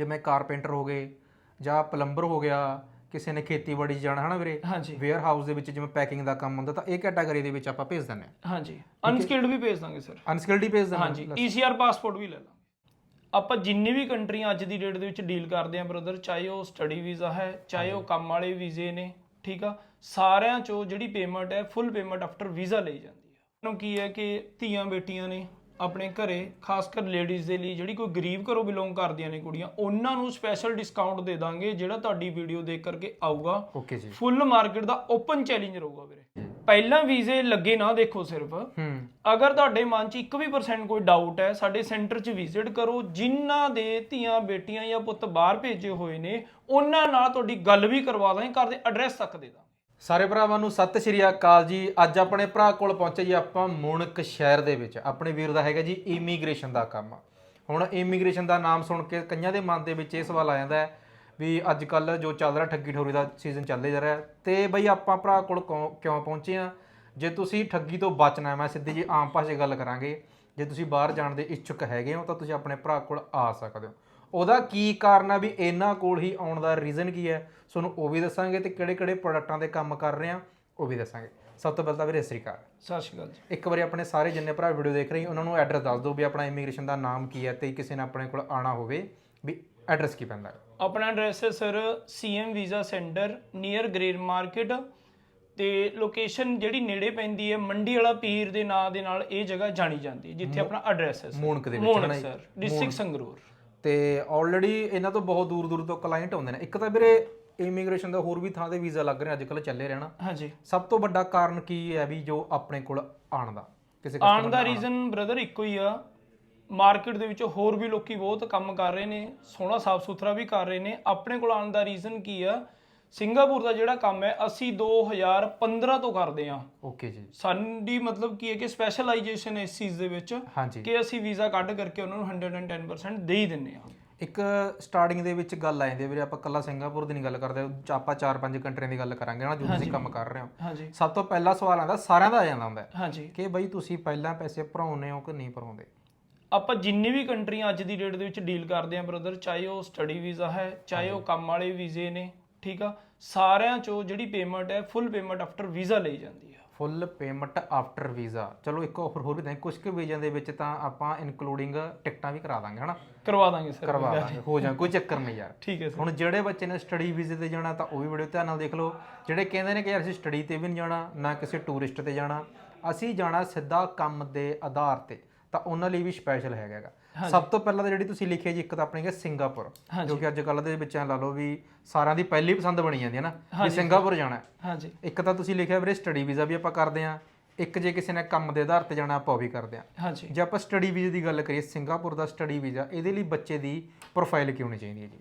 ਜਿਵੇਂ ਕਾਰਪੈਂਟਰ ਹੋ ਗਏ ਜਾਂ ਪਲੰਬਰ ਹੋ ਗਿਆ ਕਿਸੇ ਨੇ ਖੇਤੀਬਾੜੀ 'ਚ ਜਾਣਾ ਹਨਾ ਵੀਰੇ? ਹਾਂਜੀ। ਵੇਅਰ ਹਾਊਸ ਦੇ ਵਿੱਚ ਜਿਵੇਂ ਪੈਕਿੰਗ ਦਾ ਕੰਮ ਹੁੰਦਾ ਤਾਂ ਇਹ ਕੈਟਾਗਰੀ ਦੇ ਵਿੱਚ ਆਪਾਂ ਭੇਜ ਦਿੰਦੇ ਹਾਂ। ਹਾਂਜੀ। ਅਨਸਕਿਲਡ ਵੀ ਭੇਜ ਦਾਂਗੇ ਸਰ ਅਨਸਕਿਲਡ ਹੀ ਭੇਜ ਦਿੰਦੇ ਹਾਂਜੀ। ਈਸੀਆਰ ਪਾਸਪੋਰਟ ਵੀ ਲੈ ਲਾਂਗੇ। ਆਪਾਂ ਜਿੰਨੀ ਵੀ ਕੰਟਰੀਆਂ ਅੱਜ ਦੀ ਡੇਟ ਦੇ ਵਿੱਚ ਡੀਲ ਕਰਦੇ ਆਂ ਬ੍ਰਦਰ ਚਾਹੇ ਉਹ ਸਟੱਡੀ ਵੀਜ਼ਾ ਹੈ ਚਾਹੇ ਉਹ ਕੰਮ ਵਾਲੇ ਵੀਜ਼ੇ ਨੇ ਠੀਕ ਆ? ਸਾਰਿਆਂ ਚੋਂ ਜਿਹੜੀ ਪੇਮੈਂਟ ਹੈ ਫੁੱਲ ਪੇਮੈਂਟ ਆਫਟਰ ਵੀਜ਼ਾ ਲਈ ਜਾਂਦੀ ਹੈ। ਨੂੰ ਕੀ ਹੈ ਕਿ ਧੀਆਂ ਬੇਟੀਆਂ ਨੇ ਆਪਣੇ ਘਰੇ ਖਾਸ ਕਰ ਲੇਡੀਜ਼ ਦੇ ਲਈ ਜਿਹੜੀ ਕੋਈ ਗਰੀਬ ਘਰੋਂ ਬਿਲੋਂਗ ਕਰਦੀਆਂ ਨੇ ਕੁੜੀਆਂ ਉਹਨਾਂ ਨੂੰ ਸਪੈਸ਼ਲ ਡਿਸਕਾਊਂਟ ਦੇ ਦਾਂਗੇ ਜਿਹੜਾ ਤੁਹਾਡੀ ਵੀਡੀਓ ਦੇਖ ਕਰਕੇ ਆਊਗਾ। ਓਕੇ ਜੀ। ਫੁੱਲ ਮਾਰਕੀਟ ਦਾ ਓਪਨ ਚੈਲੰਜ ਰਹੂਗਾ ਵੀਰੇ। ਪਹਿਲਾਂ ਵੀਜ਼ੇ ਲੱਗੇ ਨਾ ਦੇਖੋ ਸਿਰਫ। ਅਗਰ ਤੁਹਾਡੇ ਮਨ 'ਚ 1 ਵੀ percent ਕੋਈ ਡਾਊਟ ਹੈ ਸਾਡੇ ਸੈਂਟਰ 'ਚ ਵਿਜ਼ਿਟ ਕਰੋ ਜਿਨ੍ਹਾਂ ਦੇ ਧੀਆਂ ਬੇਟੀਆਂ ਜਾਂ ਪੁੱਤ ਬਾਹਰ ਭੇਜੇ ਹੋਏ ਨੇ ਉਹਨਾਂ ਨਾਲ ਤੁਹਾਡੀ ਗੱਲ ਵੀ ਕਰਵਾ ਦਾਂਗੇ ਘਰ ਦੇ ਐਡਰੈਸ ਤੱਕ ਦੇ ਦਾਂਗੇ। ਸਾਰੇ ਭਰਾਵਾਂ ਨੂੰ ਸਤਿ ਸ਼੍ਰੀ ਅਕਾਲ ਜੀ। ਅੱਜ ਆਪਣੇ ਭਰਾ ਕੋਲ ਪਹੁੰਚੇ ਜੀ ਆਪਾਂ ਮੁਣਕ ਸ਼ਹਿਰ ਦੇ ਵਿੱਚ। ਆਪਣੇ ਵੀਰ ਦਾ ਹੈਗਾ ਜੀ ਇਮੀਗ੍ਰੇਸ਼ਨ ਦਾ ਕੰਮ। ਹੁਣ ਇਮੀਗ੍ਰੇਸ਼ਨ ਦਾ ਨਾਮ ਸੁਣ ਕੇ ਕਈਆਂ ਦੇ ਮਨ ਦੇ ਵਿੱਚ ਇਹ ਸਵਾਲ ਆ ਜਾਂਦਾ ਹੈ ਵੀ ਅੱਜ ਕੱਲ ਜੋ ਚੱਲ ਰਿਹਾ ਠੱਗੀ ਠੋਰੀ ਦਾ ਸੀਜ਼ਨ ਚੱਲਦੇ ਜਾ ਰਿਹਾ ਹੈ, ਤੇ ਬਈ ਆਪਾਂ ਭਰਾ ਕੋਲ ਕਿਉਂ- ਕਿਉਂ ਪਹੁੰਚੇ ਆ ਜੇ ਤੁਸੀਂ ਠੱਗੀ ਤੋਂ ਬਚਣਾ ਮੈਂ ਸਿੱਧੀ ਜੀ ਆਮ ਭਾਸ਼ਾ ਗੱਲ ਕਰਾਂਗੇ। ਜੇ ਤੁਸੀਂ ਬਾਹਰ ਜਾਣ ਦੇ ਇੱਛੁਕ ਹੈਗੇ ਹੋ ਤਾਂ ਤੁਸੀਂ ਆਪਣੇ ਭਰਾ ਕੋਲ ਆ ਸਕਦੇ ਹੋ। ਉਹਦਾ ਕੀ ਕਾਰਨ ਹੈ ਵੀ ਇਹਨਾਂ ਕੋਲ ਹੀ ਆਉਣ ਦਾ ਰੀਜ਼ਨ ਕੀ ਹੈ? ਤੁਹਾਨੂੰ ਉਹ ਵੀ ਦੱਸਾਂਗੇ ਤੇ ਕਿਹੜੇ-ਕਿਹੜੇ ਪ੍ਰੋਡਕਟਾਂ ਦੇ ਕੰਮ ਕਰ ਰਹੇ ਆ ਉਹ ਵੀ ਦੱਸਾਂਗੇ। ਸਭ ਤੋਂ ਪਹਿਲਾਂ ਤਾਂ ਵੀਰੇ ਸਤਿ ਸ੍ਰੀ ਅਕਾਲ। ਸਤਿ ਸ਼੍ਰੀ ਅਕਾਲ ਜੀ। ਇੱਕ ਵਾਰੀ ਆਪਣੇ ਸਾਰੇ ਜਿੰਨੇ ਭਰਾ ਵੀਡੀਓ ਦੇਖ ਰਹੇ ਉਹਨਾਂ ਨੂੰ ਐਡਰੈਸ ਦੱਸ ਦਿਓ ਵੀ ਆਪਣਾ ਇਮੀਗ੍ਰੇਸ਼ਨ ਦਾ ਨਾਮ ਕੀ ਹੈ ਤੇ ਕਿਸੇ ਨੇ ਆਪਣੇ ਕੋਲ ਆਣਾ ਹੋਵੇ ਵੀ ਐਡਰੈਸ ਕੀ ਪੈਂਦਾ। ਆਪਣਾ ਐਡਰੈਸ ਹੈ sir CM visa centre near grain market ਤੇ ਲੋਕੇਸ਼ਨ ਜਿਹੜੀ ਨੇੜੇ ਪੈਂਦੀ ਹੈ ਮੰਡੀ ਵਾਲਾ ਪੀਰ ਦੇ ਨਾਂ ਦੇ ਨਾਲ ਇਹ ਜਗ੍ਹਾ ਜਾਣੀ ਜਾਂਦੀ ਹੈ ਜਿੱਥੇ ਆਪਣਾ ਐਡਰੈਸ ਹੈ ਮੂਨਕ ਦੇ ਵਿੱਚ ਜੀ? Sir district Sangrur. ਤੇ ਆਲਰੇਡੀ ਇਹਨਾਂ ਤੋਂ ਬਹੁਤ ਦੂਰ ਦੂਰ ਤੋਂ ਕਲਾਇੰਟ ਆਉਂਦੇ ਨੇ। ਇੱਕ ਤਾਂ ਵੀਰੇ ਇਮੀਗ੍ਰੇਸ਼ਨ ਦਾ ਹੋਰ ਵੀ ਥਾਂ ਤੇ ਵੀਜ਼ਾ ਲੱਗ ਰਿਹਾ ਅੱਜ ਕੱਲ ਚੱਲੇ ਰਹਿਣਾ। ਹਾਂਜੀ। ਸਭ ਤੋਂ ਵੱਡਾ ਕਾਰਨ ਕੀ ਹੈ ਵੀ ਜੋ ਆਪਣੇ ਕੋਲ ਆਉਣ ਦਾ? ਕਿਸੇ ਆਉਣ ਦਾ ਰੀਜ਼ਨ ਬ੍ਰਦਰ ਇੱਕੋ ਹੀ ਆ। ਮਾਰਕੀਟ ਦੇ ਵਿੱਚ ਹੋਰ ਵੀ ਲੋਕੀ ਬਹੁਤ ਕੰਮ ਕਰ ਰਹੇ ਨੇ ਸੋਹਣਾ ਸਾਫ਼ ਸੁਥਰਾ ਵੀ ਕਰ ਰਹੇ ਨੇ। ਆਪਣੇ ਕੋਲ ਆਉਣ ਦਾ ਰੀਜ਼ਨ ਕੀ ਆ? ਸਿੰਗਾਪੁਰ ਦਾ ਜਿਹੜਾ ਕੰਮ ਹੈ ਅਸੀਂ 2015 ਤੋਂ ਕਰਦੇ ਆ ਓਕੇ ਜੀ। ਸਾਡੀ ਮਤਲਬ ਕੀ ਹੈ ਕਿ ਸਪੈਸ਼ਲਾਈਜੇਸ਼ਨ ਇਸ ਚੀਜ਼ ਦੇ ਵਿੱਚ ਹਾਂਜੀ। ਕਿ ਅਸੀਂ ਵੀਜ਼ਾ ਕੱਢ ਕਰਕੇ ਉਹਨਾਂ ਨੂੰ 110% ਦੇ ਹੀ ਦਿੰਨੇ ਆ ਇੱਕ ਸਟਾਰਟਿੰਗ ਦੇ ਵਿੱਚ ਗੱਲ ਆ ਜਾਂਦੀ ਹੈ ਵੀਰੇ ਆਪਾਂ ਕੱਲਾ ਸਿੰਗਾਪੁਰ ਦੀ ਨਹੀਂ ਗੱਲ ਕਰਦੇ ਆਪਾਂ ਚਾਰ ਪੰਜ ਕੰਟਰੀਆਂ ਦੀ ਗੱਲ ਕਰਾਂਗੇ ਨਾ ਜੋ ਤੁਸੀਂ ਕੰਮ ਕਰ ਰਹੇ ਹੋ। ਹਾਂਜੀ। ਸਭ ਤੋਂ ਪਹਿਲਾ ਸਵਾਲ ਆਉਂਦਾ ਸਾਰਿਆਂ ਦਾ ਆ ਜਾਂਦਾ ਹੁੰਦਾ ਕਿ ਬਈ ਤੁਸੀਂ ਪਹਿਲਾਂ ਪੈਸੇ ਭਰਾਉਂਦੇ ਹੋ ਕਿ ਨਹੀਂ ਭਰਾਉਂਦੇ? ਆਪਾਂ ਜਿੰਨੀ ਵੀ ਕੰਟਰੀਆਂ ਅੱਜ ਦੀ ਡੇਟ ਦੇ ਵਿੱਚ ਡੀਲ ਕਰਦੇ ਆ ਬ੍ਰਦਰ ਚਾਹੇ ਉਹ ਸਟੱਡੀ ਵੀਜ਼ਾ ਹੈ ਚਾਹੇ ਉਹ ਕੰਮ ਵਾਲੇ ਵੀਜ਼ੇ ਨੇ ਠੀਕ ਆ? ਸਾਰਿਆਂ ਚੋਂ ਜਿਹੜੀ ਪੇਮੈਂਟ ਹੈ ਫੁੱਲ ਪੇਮੈਂਟ ਆਫਟਰ ਵੀਜ਼ਾ ਲਈ ਜਾਂਦੀ ਹੈ ਫੁੱਲ ਪੇਮੈਂਟ ਆਫਟਰ ਵੀਜ਼ਾ ਚਲੋ ਇੱਕ ਆਫਰ ਹੋਰ ਵੀ ਦੇਂ ਕੁਝ ਕੁ ਵੀਜ਼ਿਆਂ ਦੇ ਵਿੱਚ ਤਾਂ ਆਪਾਂ ਇਨਕਲੂਡਿੰਗ ਟਿਕਟਾਂ ਵੀ ਕਰਾ ਦਾਂਗੇ ਹਨਾ? ਕਰਵਾ ਦਾਂਗੇ ਸਰ ਕਰਵਾ ਦਾਂਗੇ। ਹੋ ਜਾ ਕੋਈ ਚੱਕਰ ਨਹੀਂ ਯਾਰ। ਠੀਕ ਹੈ ਸਰ ਹੁਣ ਜਿਹੜੇ ਬੱਚੇ ਨੇ ਸਟੱਡੀ ਵੀਜ਼ੇ ਤੇ ਜਾਣਾ ਤਾਂ ਉਹ ਵੀ ਵੀਡੀਓ ਧਿਆਨ ਨਾਲ ਦੇਖ ਲਓ। ਜਿਹੜੇ ਕਹਿੰਦੇ ਨੇ ਕਿ ਯਾਰ ਅਸੀਂ ਸਟੱਡੀ ਤੇ ਵੀ ਨਹੀਂ ਜਾਣਾ ਨਾ ਕਿਸੇ ਟੂਰਿਸਟ ਤੇ ਜਾਣਾ। ਅਸੀਂ ਜਾਣਾ ਸਿੱਧਾ ਕੰਮ ਦੇ ਆਧਾਰ ਤੇ। ਤਾਂ ਉਹਨਾਂ ਲਈ ਵੀ ਸਪੈਸ਼ਲ ਹੈਗਾ। ਸਭ ਤੋਂ ਪਹਿਲਾਂ ਤਾਂ ਜਿਹੜੀ ਤੁਸੀਂ ਲਿਖਿਆ ਜੀ ਇੱਕ ਤਾਂ ਆਪਣੀ ਹੈ ਸਿੰਗਾਪੁਰ ਜੋ ਕਿ ਅੱਜ ਕੱਲ੍ਹ ਦੇ ਬੱਚਿਆਂ ਲਾ ਲਓ ਵੀ ਸਾਰਿਆਂ ਦੀ ਪਹਿਲੀ ਪਸੰਦ ਬਣੀ ਜਾਂਦੀ ਹੈ ਨਾ ਵੀ ਸਿੰਗਾਪੁਰ ਜਾਣਾ। ਹਾਂਜੀ। ਇੱਕ ਤਾਂ ਤੁਸੀਂ ਲਿਖਿਆ ਵੀਰੇ ਸਟੱਡੀ ਵੀਜ਼ਾ ਵੀ ਆਪਾਂ ਕਰਦੇ ਆਂ ਇੱਕ ਜੇ ਕਿਸੇ ਨੇ ਕੰਮ ਦੇ ਆਧਾਰ ਤੇ ਜਾਣਾ ਆਪਾਂ ਉਹ ਵੀ ਕਰਦੇ ਆਂ ਹਾਂਜੀ। ਜੇ ਆਪਾਂ ਸਟੱਡੀ ਵੀਜ਼ੇ ਦੀ ਗੱਲ ਕਰੀਏ ਸਿੰਗਾਪੁਰ ਦਾ ਸਟੱਡੀ ਵੀਜ਼ਾ ਇਹਦੇ ਲਈ ਬੱਚੇ ਦੀ ਪ੍ਰੋਫਾਈਲ ਕੀ ਹੋਣੀ ਚਾਹੀਦੀ ਹੈ ਜੀ?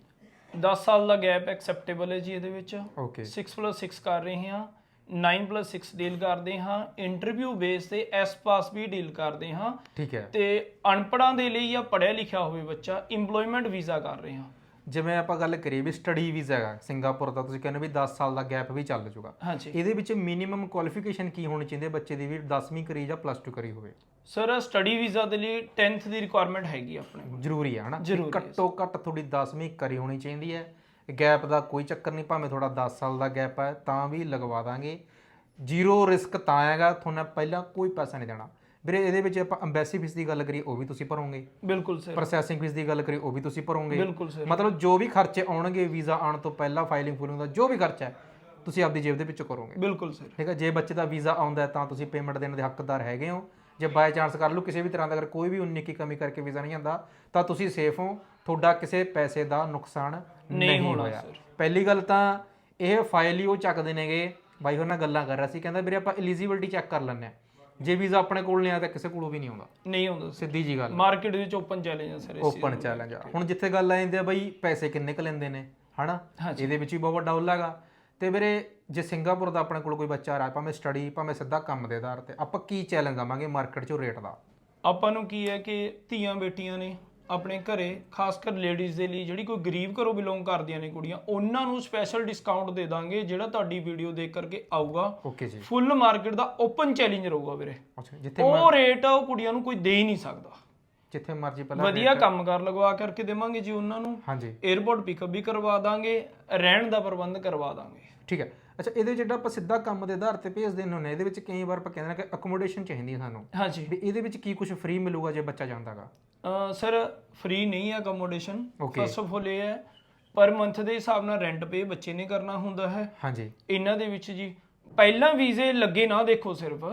10 ਸਾਲ ਦਾ ਗੈਪ ਐਕਸੈਪਟੇਬਲ ਹੈ ਜੀ ਇਹਦੇ ਵਿੱਚ। ਓਕੇ 6 6 ਕਰ ਰਹੇ ਹਾਂ। 9 6 ਡੀਲ ਕਰਦੇ ਹਾਂ ਇੰਟਰਵਿਊ ਬੇਸ ਤੇ ਐਸ ਪਾਸ ਵੀ ਡੀਲ ਕਰਦੇ ਹਾਂ। ਠੀਕ ਹੈ। ਤੇ ਅਨਪੜਾਂ ਦੇ ਲਈ ਜਾਂ ਪੜ੍ਹਿਆ ਲਿਖਿਆ ਹੋਵੇ ਬੱਚਾ EMPLOYMENT ਵੀਜ਼ਾ ਕਰ ਰਹੇ ਹਾਂ। ਜਿਵੇਂ ਆਪਾਂ ਗੱਲ ਕਰੀਏ ਵੀ ਸਟੱਡੀ ਵੀਜ਼ਾ ਹੈਗਾ ਸਿੰਗਾਪੁਰ ਦਾ ਤੁਸੀਂ ਕਹਿੰਦੇ ਵੀ 10 ਸਾਲ ਦਾ ਗੈਪ ਵੀ ਚੱਲ ਜਾਊਗਾ ਹਾਂਜੀ। ਇਹਦੇ ਵਿੱਚ ਮਿਨੀਮਮ ਕੁਆਲੀਫਿਕੇਸ਼ਨ ਕੀ ਹੋਣੀ ਚਾਹੀਦੀ ਹੈ ਬੱਚੇ ਦੀ ਵੀ 10ਵੀਂ ਕਰੀ ਜਾਂ ਪਲੱਸ 2 ਕਰੀ ਹੋਵੇ? ਸਰ ਸਟੱਡੀ ਵੀਜ਼ਾ ਦੇ ਲਈ 10th ਦੀ ਰਿਕੁਆਇਰਮੈਂਟ ਹੈਗੀ ਆਪਣੇ ਕੋਲ। ਜ਼ਰੂਰੀ ਹੈ ਹਨਾ। ਘੱਟੋ ਘੱਟ ਤੁਹਾਡੀ 10ਵੀਂ ਕਰੀ ਹੋਣੀ ਚਾਹੀਦੀ ਹੈ। ਗੈਪ ਦਾ ਕੋਈ ਚੱਕਰ ਨਹੀਂ ਭਾਵੇਂ ਤੁਹਾਡਾ 10 ਸਾਲ ਦਾ ਗੈਪ ਹੈ ਤਾਂ ਵੀ ਲਗਵਾ ਦਾਂਗੇ। ਜ਼ੀਰੋ ਰਿਸਕ ਤਾਂ ਹੈਗਾ ਤੁਹਾਨੂੰ ਪਹਿਲਾਂ ਕੋਈ ਪੈਸਾ ਨਹੀਂ ਦੇਣਾ। ਵੀਰੇ ਇਹਦੇ ਵਿੱਚ ਆਪਾਂ ਐਮਬੈਸੀ ਫੀਸ ਦੀ ਗੱਲ ਕਰੀਏ ਉਹ ਵੀ ਤੁਸੀਂ ਭਰੋਗੇ। ਬਿਲਕੁਲ ਸਰ। ਪ੍ਰੋਸੈਸਿੰਗ ਫੀਸ ਦੀ ਗੱਲ ਕਰੀਏ ਉਹ ਵੀ ਤੁਸੀਂ ਭਰੋਗੇ। ਬਿਲਕੁਲ ਸਰ। ਮਤਲਬ ਜੋ ਵੀ ਖਰਚੇ ਆਉਣਗੇ ਵੀਜ਼ਾ ਆਉਣ ਤੋਂ ਪਹਿਲਾਂ ਫਾਈਲਿੰਗ ਫੂਲਿੰਗ ਦਾ ਜੋ ਵੀ ਖਰਚਾ ਹੈ ਤੁਸੀਂ ਆਪਦੀ ਜੇਬ ਦੇ ਵਿੱਚੋਂ ਕਰੋਗੇ। ਬਿਲਕੁਲ ਸਰ। ਠੀਕ ਹੈ ਜੇ ਬੱਚੇ ਦਾ ਵੀਜ਼ਾ ਆਉਂਦਾ ਹੈ ਤਾਂ ਤੁਸੀਂ ਪੇਮੈਂਟ ਦੇਣ ਦੇ ਹੱਕਦਾਰ ਹੈਗੇ ਹੋ। ਜੇ ਬਾਈ ਚਾਂਸ ਕਰ ਲਓ ਕਿਸੇ ਵੀ ਤਰ੍ਹਾਂ ਦਾ ਅਗਰ ਕੋਈ ਵੀ 19 ਕੀ ਕਮੀ ਕਰਕੇ ਵੀਜ਼ਾ ਨਹੀਂ ਆਉਂਦਾ ਤਾਂ ਤੁਸੀਂ ਸੇਫ ਹੋ। ਤੁਹਾਡਾ ਕਿਸੇ ਪੈਸੇ ਦਾ ਨੁਕਸਾਨ ਨਹੀਂ ਹੋਇਆ। ਪਹਿਲੀ ਗੱਲ ਤਾਂ ਇਹ ਫਾਈਲ ਹੀ ਉਹ ਚੱਕਦੇ ਨੇਗੇ। ਬਾਈ ਹੋਰ ਨਾਲ ਗੱਲਾਂ ਕਰ ਰਿਹਾ ਸੀ। ਕਹਿੰਦਾ ਵੀਰੇ ਆਪਾਂ ਐਲੀਜੀਬਿਲਟੀ ਚੈੱਕ ਕਰ ਲੈਂਦੇ ਆ ਜੇ ਵੀਜ਼ਾ ਆਪਣੇ ਕੋਲ ਨਹੀਂ ਆਇਆ ਤਾਂ ਕਿਸੇ ਕੋਲੋਂ ਵੀ ਨਹੀਂ ਆਉਂਦਾ। ਨਹੀਂ ਹੁੰਦਾ ਸਿੱਧੀ ਜੀ ਗੱਲ ਮਾਰਕੀਟ ਵਿੱਚ ਓਪਨ ਚੈਲੰਜ ਹੈ ਸਰ ਓਪਨ ਚੈਲੰਜ ਆ। ਹੁਣ ਜਿੱਥੇ ਗੱਲ ਆ ਜਾਂਦੀ ਆ ਬਈ ਪੈਸੇ ਕਿੰਨੇ ਕ ਲੈਂਦੇ ਨੇ ਹਨਾ? ਇਹਦੇ ਵਿੱਚ ਵੀ ਬਹੁਤ ਵੱਡਾ ਉੱਲਾ ਹੈਗਾ। ਤੇ ਵੀਰੇ ਜੇ ਸਿੰਗਾਪੁਰ ਦਾ ਆਪਣੇ ਕੋਲ ਕੋਈ ਬੱਚਾ ਆ ਰਿਹਾ ਭਾਵੇਂ ਸਟੱਡੀ ਭਾਵੇਂ ਸਿੱਧਾ ਕੰਮ ਦੇ ਆਧਾਰ ਤੇ ਆਪਾਂ ਕੀ ਚੈਲੰਜ ਆਵਾਂਗੇ ਮਾਰਕੀਟ 'ਚੋਂ ਰੇਟ ਦਾ? ਆਪਾਂ ਨੂੰ ਕੀ ਹੈ ਕਿ ਧੀਆਂ ਬੇਟੀਆਂ ਨੇ ਆਪਣੇ ਘਰੇ ਖਾਸ ਕਰ ਲੇਡੀਜ਼ ਦੇ ਲਈ ਜਿਹੜੀ ਕੋਈ ਗਰੀਬ ਘਰੋਂ ਬਿਲੋਂਗ ਕਰਦੀਆਂ ਨੇ ਕੁੜੀਆਂ ਉਹਨਾਂ ਨੂੰ ਸਪੈਸ਼ਲ ਡਿਸਕਾਊਂਟ ਦੇ ਦਾਂਗੇ ਜਿਹੜਾ ਤੁਹਾਡੀ ਵੀਡੀਓ ਦੇਖ ਕਰਕੇ ਆਊਗਾ। ਓਕੇ ਜੀ। ਫੁੱਲ ਮਾਰਕੀਟ ਦਾ ਓਪਨ ਚੈਲੰਜ ਰਹੂਗਾ ਵੀਰੇ। ਅੱਛਾ ਜਿੱਥੇ ਉਹ ਰੇਟ ਉਹ ਕੁੜੀਆਂ ਨੂੰ ਕੋਈ ਦੇ ਹੀ ਨਹੀਂ ਸਕਦਾ। ਜਿੱਥੇ ਮਰਜ਼ੀ ਪਹਿਲਾਂ ਵਧੀਆ ਕੰਮਕਾਰ ਲਗਵਾ ਕਰਕੇ ਦੇਵਾਂਗੇ ਜੀ ਉਹਨਾਂ ਨੂੰ। ਹਾਂਜੀ। 에어ਪੋਰਟ ਪਿਕਅਪ ਵੀ ਕਰਵਾ ਦਾਂਗੇ ਰਹਿਣ ਦਾ ਪ੍ਰਬੰਧ ਕਰਵਾ ਦਾਂਗੇ। ਠੀਕ ਹੈ। ਅੱਛਾ ਇਹਦੇ ਵਿੱਚ ਜਿਹੜਾ ਆਪਾਂ ਸਿੱਧਾ ਕੰਮ ਦੇ ਆਧਾਰ ਤੇ ਭੇਜਦੇ ਹੁੰਦੇ ਨੇ ਇਹਦੇ ਵਿੱਚ ਕਈ ਵਾਰ ਆਪਾਂ ਕਹਿੰਦੇ ਨੇ ਕਿ ਅਕੋਮੋਡੇਸ਼ਨ ਚਾਹੀਦੀ ਹੈ ਸਾਨੂੰ। ਹਾਂਜੀ। ਵੀ ਇਹਦੇ ਵਿੱਚ ਕੀ ਕੁਝ ਫ੍ਰੀ ਮਿਲੂਗਾ ਜੇ ਬੱਚਾ ਜਾਂਦਾਗਾ ਸਰ ਫ੍ਰੀ ਨਹੀਂ ਹੈ ਅਕੋਮੋਡੇਸ਼ਨ. ਫਸਟ ਆਫ ਆਲ ਇਹ ਹੈ ਪਰ ਮੰਥ ਦੇ ਹਿਸਾਬ ਨਾਲ ਰੈਂਟ ਪੇ ਬੱਚੇ ਨੇ ਕਰਨਾ ਹੁੰਦਾ ਹੈ। ਹਾਂਜੀ। ਇਹਨਾਂ ਦੇ ਵਿੱਚ ਜੀ ਪਹਿਲਾਂ ਵੀਜ਼ੇ ਲੱਗੇ ਨਾ ਦੇਖੋ ਸਿਰਫ।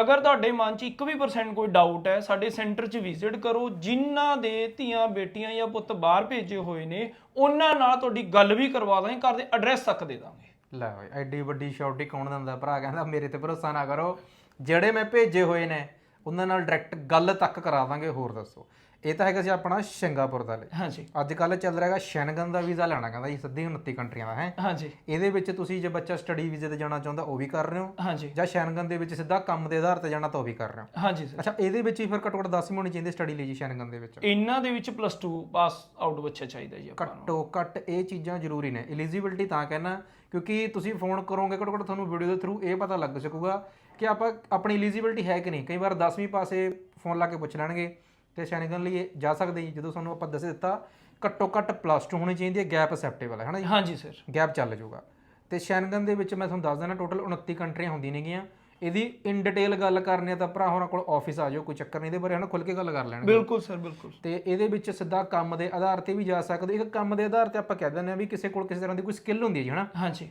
ਅਗਰ ਤੁਹਾਡੇ ਮਨ 'ਚ ਇੱਕ ਵੀ ਪਰਸੈਂਟ ਕੋਈ ਡਾਊਟ ਹੈ ਸਾਡੇ ਸੈਂਟਰ 'ਚ ਵਿਜ਼ਿਟ ਕਰੋ ਜਿਨ੍ਹਾਂ ਦੇ ਧੀਆਂ ਬੇਟੀਆਂ ਜਾਂ ਪੁੱਤ ਬਾਹਰ ਭੇਜੇ ਹੋਏ ਨੇ ਉਹਨਾਂ ਨਾਲ ਤੁਹਾਡੀ ਗੱਲ ਵੀ ਕਰਵਾ ਦਾਂਗੇ ਘਰ ਦੇ ਐਡਰੈਸ ਤੱਕ ਦੇ ਦਾਂਗੇ। ਲੈ ਓਏ ਐਡੀ ਵੱਡੀ ਸ਼ੌਰਟੀ ਕੌਣ ਦਿੰਦਾ? ਭਰਾ ਕਹਿੰਦਾ, ਮੇਰੇ ਤੇ ਭਰੋਸਾ ਨਾ ਕਰੋ। ਜਿਹੜੇ ਮੈਂ ਭੇਜੇ ਹੋਏ ਨੇ ਉਹਨਾਂ ਨਾਲ ਡਾਇਰੈਕਟ ਗੱਲ ਤੱਕ ਕਰਾ ਦਾਂਗੇ ਹੋਰ ਦੱਸੋ। ਇਹ ਤਾਂ ਹੈਗਾ ਸੀ ਆਪਣਾ ਸਿੰਗਾਪੁਰ ਦਾ ਲਈ ਹਾਂਜੀ। ਅੱਜ ਕੱਲ ਚੱਲ ਰਿਹਾ ਹੈਗਾ ਸ਼ੈਨਗਨ ਦਾ ਵੀਜ਼ਾ ਲੈਣਾ ਕਹਿੰਦਾ ਜੀ ਸਿੱਧੀ 29 ਕੰਟਰੀਆਂ ਦਾ ਹੈ। ਹਾਂਜੀ। ਇਹਦੇ ਵਿੱਚ ਤੁਸੀਂ ਜੇ ਬੱਚਾ ਸਟੱਡੀ ਵੀਜ਼ੇ ਤੇ ਜਾਣਾ ਚਾਹੁੰਦਾ ਉਹ ਵੀ ਕਰ ਰਹੇ ਹੋ। ਹਾਂਜੀ। ਜਾਂ ਸ਼ੈਨਗਨ ਦੇ ਵਿੱਚ ਸਿੱਧਾ ਕੰਮ ਦੇ ਆਧਾਰ ਤੇ ਜਾਣਾ ਤਾਂ ਉਹ ਵੀ ਕਰ ਰਹੇ ਹੋ। ਹਾਂਜੀ ਸਰ। ਅੱਛਾ ਇਹਦੇ ਵਿੱਚ ਹੀ ਫਿਰ ਘੱਟੋ ਘੱਟ 10 ਹੋਣੀ ਚਾਹੀਦੀ ਸਟੱਡੀ ਲਈ ਜੀ ਸ਼ੈਨਗਨ ਦੇ ਵਿੱਚ। ਇਹਨਾਂ ਦੇ ਵਿੱਚ ਪਲੱਸ 2 ਪਾਸ ਆਊਟ ਬੱਚਾ ਚਾਹੀਦਾ ਜੀ ਆਪਾਂ ਨੂੰ। ਘੱਟੋ ਘੱਟ ਇਹ ਚੀਜ਼ਾਂ ਜ਼ਰੂਰੀ ਨੇ। ਐਲੀਜੀਬਿਲਟੀ ਤਾਂ ਕਹਿਣਾ ਕਿਉਂਕਿ ਤੁਸੀਂ ਫੋਨ ਕਰੋਗੇ ਘੱਟੋ ਘੱਟ ਤੁਹਾਨੂੰ ਵੀਡੀਓ ਦੇ ਥਰੂ ਇਹ ਪਤਾ ਲੱਗ ਸਕੂਗਾ ਕਿ ਆਪਾਂ ਆਪਣੀ ਐਲੀਜੀਬਿਲਟੀ ਹੈ ਕਿ ਨਹੀਂ? ਕਈ ਵਾਰ 10ਵੀਂ ਪਾਸੇ ਫੋਨ ਲਾ ਕੇ ਪੁੱਛ ਲੈਣਗੇ ਤੇ ਸ਼ੈਨਗਨ ਲਈ ਜਾ ਸਕਦੇ ਜੀ। ਜਦੋਂ ਤੁਹਾਨੂੰ ਆਪਾਂ ਦੱਸ ਦਿੱਤਾ ਘੱਟੋ ਘੱਟ ਪਲੱਸ 2 ਹੋਣੀ ਚਾਹੀਦੀ ਹੈ ਗੈਪ ਅਸੈਪਟੇਬਲ ਹੈ ਹਨਾ ਜੀ? ਹਾਂਜੀ ਸਰ ਗੈਪ ਚੱਲ ਜਾਊਗਾ। ਤੇ ਸ਼ੈਨਗਨ ਦੇ ਵਿੱਚ ਮੈਂ ਤੁਹਾਨੂੰ ਦੱਸ ਦਿੰਦਾ ਟੋਟਲ 29 ਕੰਟਰੀਆਂ ਹੁੰਦੀਆਂ ਨੇਗੀਆਂ। ਇਹਦੀ ਇਨ ਡਿਟੇਲ ਗੱਲ ਕਰਨੀ ਹੈ ਤਾਂ ਭਰਾ ਹੋਰਾਂ ਕੋਲ ਆਫਿਸ ਆ ਜਾਓ ਕੋਈ ਚੱਕਰ ਨਹੀਂ ਇਹਦੇ ਬਾਰੇ ਹਨਾ? ਖੁੱਲ ਕੇ ਗੱਲ ਕਰ ਲੈਣਗੇ। ਬਿਲਕੁਲ ਸਰ ਬਿਲਕੁਲ। ਤੇ ਇਹਦੇ ਵਿੱਚ ਸਿੱਧਾ ਕੰਮ ਦੇ ਆਧਾਰ ਤੇ ਵੀ ਜਾ ਸਕਦੇ। ਇੱਕ ਕੰਮ ਦੇ ਆਧਾਰ ਤੇ ਆਪਾਂ ਕਹਿ ਦਿੰਦੇ ਆ ਵੀ ਕਿਸੇ ਕੋਲ ਕਿਸੇ ਤਰ੍ਹਾਂ ਦੀ ਕੋਈ ਸਕਿੱਲ ਹੁੰਦੀ ਹੈ ਜੀ ਹਨਾ? ਹਾਂਜੀ।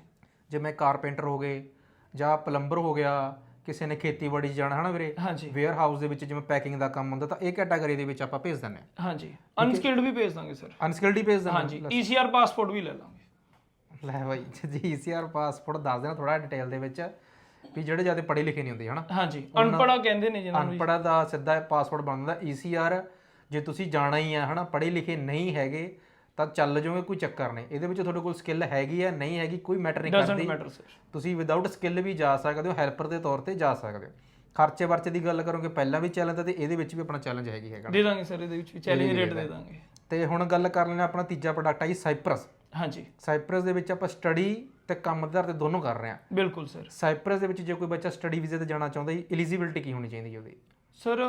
ਜਿਵੇਂ ਕਾਰਪੈਂਟਰ ਹੋ ਗਏ ਜਾਂ ਪਲੰਬਰ ਹੋ ਗਿਆ ਕਿਸੇ ਨੇ ਖੇਤੀਬਾੜੀ 'ਚ ਜਾਣਾ ਹਨਾ ਵੀਰੇ? ਹਾਂਜੀ। ਵੇਅਰ ਹਾਊਸ ਦੇ ਵਿੱਚ ਜਿਵੇਂ ਪੈਕਿੰਗ ਦਾ ਕੰਮ ਹੁੰਦਾ ਤਾਂ ਇਹ ਕੈਟਾਗਰੀ ਦੇ ਵਿੱਚ ਆਪਾਂ ਭੇਜ ਦਿੰਦੇ ਆ ਹਾਂਜੀ। ਅਨਸਕਿਲਡ ਵੀ ਭੇਜ ਦਾਂਗੇ ਸਰ ਅਨਸਕਿਲਡ ਹੀ ਭੇਜ ਦਿੰਦੇ ਹਾਂਜੀ। ਈਸੀਆਰ ਪਾਸਪੋਰਟ ਵੀ ਲੈ ਲਾਂਗੇ। ਲੈ ਬਾਈ ਜੀ ਈਸੀਆਰ ਪਾਸਪੋਰਟ ਦੱਸ ਦੇਣਾ ਥੋੜਾ ਡਿਟੇਲ ਦੇ ਵਿੱਚ ਵੀ ਜਿਹੜੇ ਜ਼ਿਆਦਾ ਪੜ੍ਹੇ ਲਿਖੇ ਨਹੀਂ ਹੁੰਦੇ ਹਨਾ? ਹਾਂਜੀ। ਅਨਪੜਾ ਕਹਿੰਦੇ ਨੇ ਜਿਹਨਾਂ ਨੂੰ ਅਨਪੜ੍ਹ ਦਾ ਸਿੱਧਾ ਪਾਸਪੋਰਟ ਬਣਦਾ ਈਸੀਆਰ ਜੇ ਤੁਸੀਂ ਜਾਣਾ ਹੀ ਆ ਹਨਾ ਪੜ੍ਹੇ ਲਿਖੇ ਨਹੀਂ ਹੈਗੇ ਤਾਂ ਚੱਲ ਜਾਓਗੇ ਕੋਈ ਚੱਕਰ ਨਹੀਂ। ਇਹਦੇ ਵਿੱਚ ਤੁਹਾਡੇ ਕੋਲ ਸਕਿੱਲ ਹੈਗੀ ਆ ਨਹੀਂ ਹੈਗੀ ਕੋਈ ਮੈਟਰ ਨਹੀਂ ਕਰਦੀ। ਤੁਸੀਂ ਵਿਦਆਊਟ ਸਕਿੱਲ ਵੀ ਜਾ ਸਕਦੇ ਹੋ ਹੈਲਪਰ ਦੇ ਤੌਰ ਤੇ ਜਾ ਸਕਦੇ ਹੋ। ਖਰਚੇ ਵਰਚੇ ਦੀ ਗੱਲ ਕਰੋਗੇ ਪਹਿਲਾਂ ਵੀ ਚੈਲੰਜ ਤੇ ਇਹਦੇ ਵਿੱਚ ਵੀ ਆਪਣਾ ਚੈਲੰਜ ਹੈਗੀ ਹੈਗਾ। ਦੇ ਦਾਂਗੇ ਸਰ ਇਹਦੇ ਵਿੱਚ ਵੀ। ਚੈਲੰਜ ਰੇਟ ਦੇ ਦਾਂਗੇ। ਤੇ ਹੁਣ ਗੱਲ ਕਰ ਲੈਣਾ ਆਪਣਾ ਤੀਜਾ ਪ੍ਰੋਡਕਟ ਆ ਜੀ ਸਾਈਪਰਸ ਹਾਂਜੀ। ਸਾਈਪਰਸ ਦੇ ਵਿੱਚ ਆਪਾਂ ਸਟੱਡੀ ਤੇ ਕੰਮ ਦੇ ਆਧਾਰ ਤੇ ਦੋਨੋਂ ਕਰ ਰਹੇ ਹਾਂ। ਬਿਲਕੁਲ ਸਰ ਸਾਈਪਰਸ ਦੇ ਵਿੱਚ ਜੇ ਕੋਈ ਬੱਚਾ ਸਟੱਡੀ ਵੀਜ਼ੇ ਤੇ ਜਾਣਾ ਚਾਹੁੰਦਾ ਜੀ ਐਲੀਜੀਬਿਲਟੀ ਕੀ ਹੋਣੀ ਚਾਹੀਦੀ ਹੈ ਉਹਦੀ? ਸਰ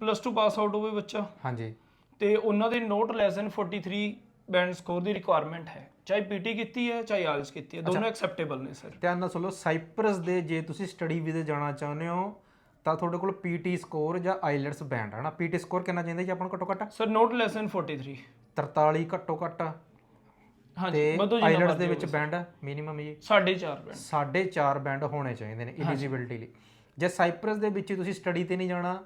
ਪਲੱਸ 2 ਪਾਸ ਆਊਟ ਹੋਵੇ ਬੱਚਾ। ਹਾਂਜੀ। ਤੇ ਉਹਨਾਂ ਦੇ not less than 43 band score the requirement ਹੈ। ਚਾਹੇ ਪੀਟੀ ਕੀਤੀ ਹੈ ਚਾਹੇ ਆਇਲਸ ਕੀਤੀ ਹੈ ਦੋਨੋਂ ਐਕਸੈਪਟੇਬਲ ਨੇ ਸਰ ਧਿਆਨ ਨਾਲ ਸੁਣੋ ਸਾਈਪਰਸ ਦੇ ਜੇ ਤੁਸੀਂ ਸਟੱਡੀ ਵੀਜ਼ੇ ਜਾਣਾ ਚਾਹੁੰਦੇ ਹੋ ਤਾਂ ਤੁਹਾਡੇ ਕੋਲ ਪੀਟੀ ਸਕੋਰ ਜਾਂ ਆਈਲੈਟਸ ਬੈਂਡ ਹੈ ਨਾ। ਪੀਟੀ ਸਕੋਰ ਕਿੰਨਾ ਚਾਹੀਦਾ ਜੀ ਆਪਾਂ ਨੂੰ ਘੱਟੋ ਘੱਟ? ਸਰ ਨੋਟ ਲੈਸ ਦੈਨ 43 43 ਘੱਟੋ ਘੱਟ। ਹਾਂਜੀ ਤੇ ਆਈਲੈਟਸ ਦੇ ਵਿੱਚ ਬੈਂਡ ਮਿਨੀਮਮ ਜੀ? 4.5 ਬੈਂਡ ਸਾਢੇ 4 ਬੈਂਡ ਹੋਣੇ ਚਾਹੀਦੇ ਨੇ ਐਲੀਜੀਬਿਲਟੀ ਲਈ। ਜੇ ਸਾਈਪਰਸ ਦੇ ਵਿੱਚ ਤੁਸੀਂ ਸਟੱਡੀ ਤੇ ਨਹੀਂ ਜਾਣਾ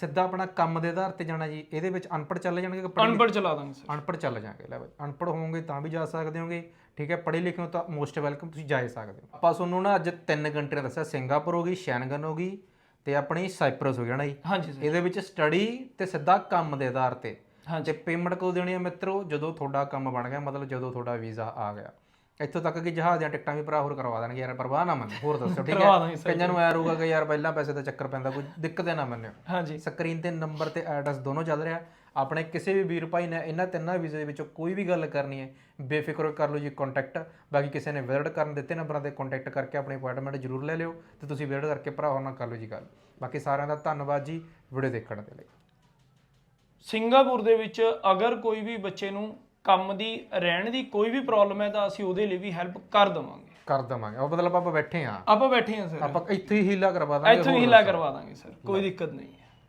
ਸਿੱਧਾ ਆਪਣਾ ਕੰਮ ਦੇ ਆਧਾਰ ਤੇ ਜਾਣਾ ਜੀ ਇਹਦੇ ਵਿੱਚ ਅਨਪੜ੍ਹ ਚੱਲ ਜਾਣਗੇ ਕਿ ਪੜ੍ਹੇ ਅਨਪੜ ਚਲਾ ਦਾਂਗੇ ਸਰ। ਅਨਪੜ੍ਹ ਚੱਲ ਜਾਣਗੇ ਲੈ ਬਈ। ਅਨਪੜ੍ਹ ਹੋਵੋਗੇ ਤਾਂ ਵੀ ਜਾ ਸਕਦੇ ਹੋਗੇ ਠੀਕ ਹੈ? ਪੜ੍ਹੇ ਲਿਖੇ ਹੋ ਤਾਂ ਮੋਸਟ ਵੈਲਕਮ ਤੁਸੀਂ ਜਾ ਹੀ ਸਕਦੇ ਹੋ। ਆਪਾਂ ਤੁਹਾਨੂੰ ਨਾ ਅੱਜ ਤਿੰਨ ਕੰਟਰੀਆਂ ਦੱਸਿਆ ਸਿੰਗਾਪੁਰ ਹੋ ਗਈ ਸ਼ੈਨਗਨ ਹੋ ਗਈ ਤੇ ਆਪਣੀ ਸਾਈਪਰਸ ਹੋ ਗਿਆ ਨਾ ਜੀ? ਹਾਂਜੀ ਸਰ। ਇਹਦੇ ਵਿੱਚ ਸਟੱਡੀ ਤੇ ਸਿੱਧਾ ਕੰਮ ਦੇ ਆਧਾਰ ਤੇ। ਹਾਂਜੀ। ਤੇ ਪੇਮੈਂਟ ਕਦੋਂ ਦੇਣੀ ਹੈ ਮਿੱਤਰੋ? ਜਦੋਂ ਤੁਹਾਡਾ ਕੰਮ ਬਣ ਗਿਆ ਮਤਲਬ ਜਦੋਂ ਤੁਹਾਡਾ ਵੀਜ਼ਾ ਆ ਗਿਆ। ਇੱਥੋਂ ਤੱਕ ਕਿ ਜਹਾਜ਼ ਦੀਆਂ ਟਿਕਟਾਂ ਵੀ ਭਰਾ ਹੋਰ ਕਰਵਾ ਦੇਣਗੇ ਯਾਰ ਪਰਵਾਹ ਨਾ ਮੰਨੋ ਹੋਰ ਦੱਸੋ ਠੀਕ ਕਰਵਾ ਹੈ ਸਰ ਕਈਆਂ ਨੂੰ ਐ ਰਹੂਗਾ ਕਿ ਯਾਰ ਪਹਿਲਾਂ ਪੈਸੇ ਦਾ ਚੱਕਰ ਪੈਂਦਾ ਕੋਈ ਦਿੱਕਤ ਨਾ ਮੰਨਿਓ। ਹਾਂਜੀ। ਸਕਰੀਨ ਤੇ ਨੰਬਰ ਤੇ ਐਡਰੈਸ ਦੋਨੋਂ ਚੱਲ ਰਿਹਾ। ਆਪਣੇ ਕਿਸੇ ਵੀ ਵੀਰ ਭਾਈ ਨੇ ਇਹਨਾਂ ਤਿੰਨਾਂ ਵੀਜ਼ੇ ਦੇ ਵਿੱਚੋਂ ਕੋਈ ਵੀ ਗੱਲ ਕਰਨੀ ਹੈ ਬੇਫਿਕਰ ਹੋ ਕੇ ਕਰ ਲਓ ਜੀ ਕੰਟੈਕਟ ਬਾਕੀ ਕਿਸੇ ਨੇ ਵਿਜ਼ਿਟ ਕਰਨ ਦਿੱਤੇ ਨੰਬਰਾਂ ਤੇ ਕੰਟੈਕਟ ਕਰਕੇ ਆਪਣੀ ਅਪਾਇੰਟਮੈਂਟ ਜ਼ਰੂਰ ਲੈ ਲਿਓ ਤੇ ਤੁਸੀਂ ਵਿਜ਼ਿਟ ਕਰਕੇ ਭਰਾ ਹੋਰ ਨਾਲ ਕਰ ਲਓ ਜੀ ਗੱਲ। ਬਾਕੀ ਸਾਰਿਆਂ ਦਾ ਧੰਨਵਾਦ ਜੀ ਵੀਡੀਓ ਦੇਖਣ ਦੇ ਲਈ। ਸਿੰਗਾਪੁਰ ਦੇ ਵਿੱਚ ਅਗਰ ਕੋਈ ਵੀ ਬੱਚੇ ਨੂੰ ਕੰਮ ਦੀ ਰਹਿਣ ਦੀ ਕੋਈ ਵੀ ਪ੍ਰੋਬਲਮ ਹੈ ਤਾਂ ਅਸੀਂ ਉਹਦੇ ਲਈ ਵੀ ਹੈਲਪ ਕਰ ਦੇਵਾਂਗੇ। ਕਰ ਦਵਾਂਗੇ। ਉਹ ਮਤਲਬ ਆਪਾਂ ਬੈਠੇ ਆ ਆਪਾਂ ਬੈਠੇ ਹਾਂ ਸਰ ਆਪਾਂ ਇੱਥੇ ਹੀ ਹੀਲਾ ਕਰਵਾ ਦਾਂਗੇ ਇੱਥੋਂ ਹੀ ਹਿਲਾ ਕਰਵਾ ਦਾਂਗੇ ਸਰ ਕੋਈ ਦਿੱਕਤ ਨਹੀਂ ਹੈ।